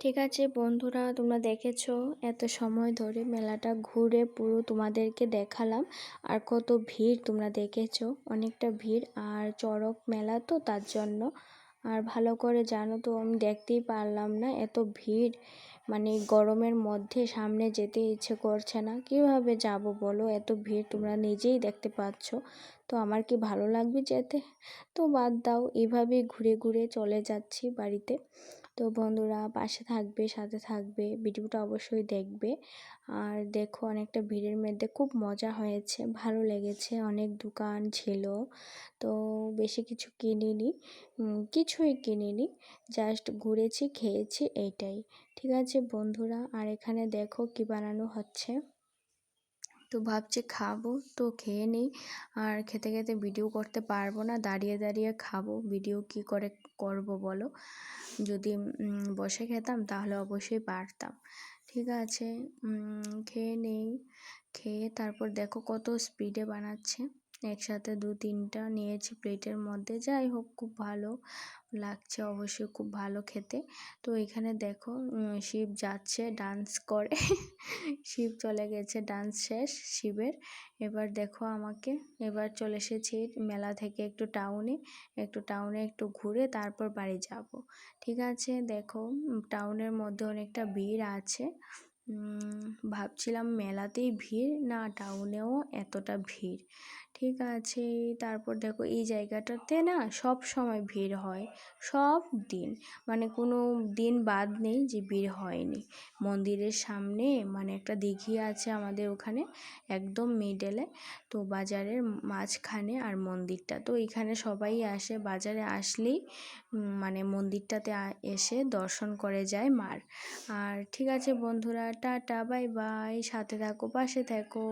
ঠিক আছে বন্ধুরা, তোমরা দেখেছ এত সময় ধরে মেলাটা ঘুরে পুরো তোমাদেরকে দেখালাম। আর কত ভিড় তোমরা দেখেছ, অনেকটা ভিড় আর চড়ক মেলা তো তার জন্য। আর ভালো করে জানো তো, আমি দেখতেই পারলাম না এত ভিড়। মানে গরমের মধ্যে সামনে যেতে ইচ্ছে করছে না। কীভাবে যাব বলো, এত ভিড় তোমরা নিজেই দেখতে পাচ্ছ। তো আমার কি ভালো লাগবে যেতে? তো বাদ দাও, এভাবেই ঘুরে ঘুরে চলে যাচ্ছি বাড়িতে। তো বন্ধুরা পাশে থাকবে, সাথে থাকবে, ভিডিওটা অবশ্যই দেখবে। আর দেখো অনেকটা ভিড়ের মধ্যে খুব মজা হয়েছে, ভালো লেগেছে, অনেক দোকান ছিল। তো বেশি কিছু কিনিনি কিছুই কিনিনি জাস্ট ঘুরেছি, খেয়েছি, এইটাই। ঠিক আছে বন্ধুরা, আর এখানে দেখো কি বানানো হচ্ছে। তো ভাবছি খাব। তো খেয়ে নিই। আর খেতে খেতে ভিডিও করতে পারব না। দাঁড়িয়ে দাঁড়িয়ে খাব। ভিডিও কি করে করব বলো? যদি বসে খেতাম তাহলে অবশ্যই পারতাম। ঠিক আছে। খেয়ে নেই। খেয়ে তারপর দেখো কত স্পিডে বানাচ্ছে। একসাথে দু তিনটা নিয়েছি প্লেটের মধ্যে। যাই হোক, খুব ভালো লাগছে অবশ্যই, খুব ভালো খেতে। তো এখানে দেখো শিব যাচ্ছে ডান্স করে। শিব চলে গেছে ডান্স শেষ শিবের। এবার দেখো আমাকে, এবার চলে এসেছি মেলা থেকে একটু টাউনে একটু টাউনে একটু ঘুরে তারপর বাড়ি যাব। ঠিক আছে? দেখো টাউনের মধ্যে অনেকটা ভিড় আছে। ভাবছিলাম মেলাতেই ভিড়, না টাউনেও এতটা ভিড়। ঠিক আছে, তারপর দেখো এই জায়গাটাতে না সব সময় ভিড় হয়, সব দিন। মানে কোনো দিন বাদ নেই যে ভিড় হয়নি। মন্দিরের সামনে মানে একটা দিঘি আছে আমাদের ওখানে, একদম মিডেলে তো বাজারের মাঝখানে আর মন্দিরটা। তো এখানে সবাই আসে, বাজারে আসলেই মানে মন্দিরটাতে এসে দর্শন করে যায় মার। আর ঠিক আছে বন্ধুরা টাটা বাই বাই সাথে থাকো পাশে থাকো।